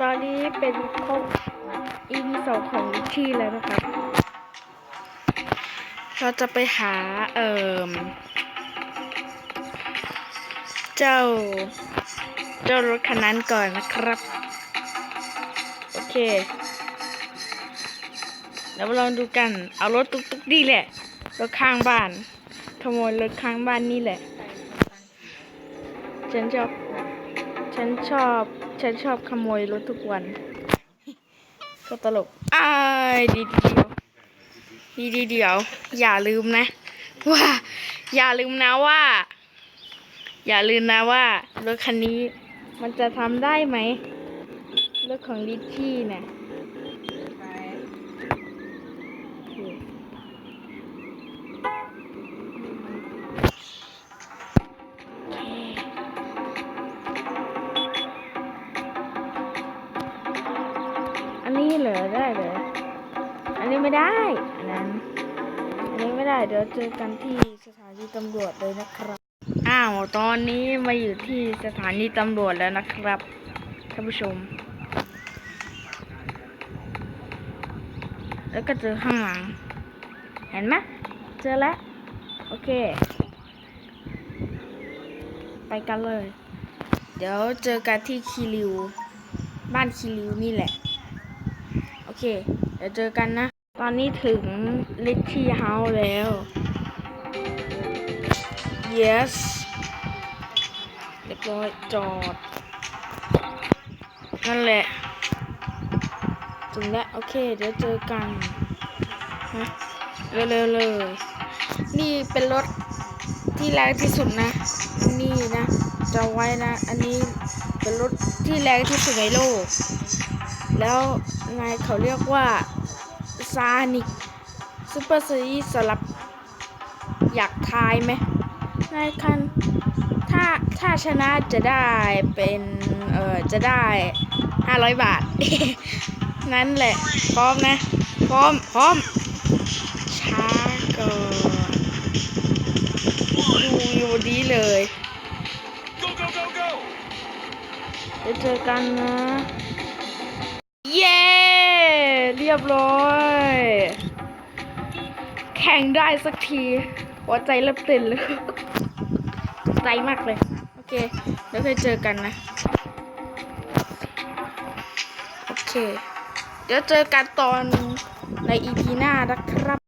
ตอนนี้เป็นครบ EP สองของที่แล้วนะครับ เราจะไปหา เอ่อ เจ้า เจ้ารถคันนั้นก่อนนะครับ โอเคเดี๋ยวมาลองดูกัน เอารถตุ๊กตุ๊กนี่แหละ รถข้างบ้าน ขโมยรถข้างบ้านนี่แหละ ฉันชอบ ฉันชอบ ฉันชอบขโมยรถทุกวัน ก็ตลกอ้ายดีเดียวดีดีเดียว อย่าลืมนะ ว่า อย่าลืมนะว่า อย่าลืมนะว่ารถคันนี้ มันจะทำได้ไหมรถของลิชชี่เนี่ย นี้เหรอได้เหรออันนี้ไม่ได้ อันนั้น อันนี้ไม่ได้ เดี๋ยวเจอกันที่สถานีตำรวจเลยนะครับ อ้าว ตอนนี้มาอยู่ที่สถานีตำรวจแล้วนะครับ ท่านผู้ชม แล้วก็เจอข้างหลัง เห็นไหมเจอแล้ว โอเค ไปกันเลย เดี๋ยวเจอกันที่คีริว บ้านคีริวนี่แหละ เค เดี๋ยวเจอกันนะ ตอนนี้ถึงลิทที่เฮาแล้ว yes เรียบร้อยจอด นั่นแหละ ถึงแล้ว โอเค เดี๋ยวเจอกันนะเร็วๆเลย นี่เป็นรถที่แรงที่สุดนะ นี่นะจะไว้นะ อันนี้เป็นรถที่แรงที่สุดในโลก แล้วไงเขาเรียกว่าซานิกซูเปอร์ซีรีส์สลับอยากทายไหมนายคันถ้าถ้าชนะจะได้เป็นเออจะได้ห้าร้อยบาท นั่นแหละ พร้อมนะ พร้อม พร้อม ช้าก่อนดูอยู่ดีเลย Go, go, go, go! เดี๋ยวเจอกันนะเย้เรี ยบร้อย แข่งได้สักทีหัวใจเริ่มเต้นเลยใจมากเลย โอเคเดี๋ยวเคยเจอกันนะ โอเค เดี๋ยวเจอกันตอนในอีพีหน้านะครับ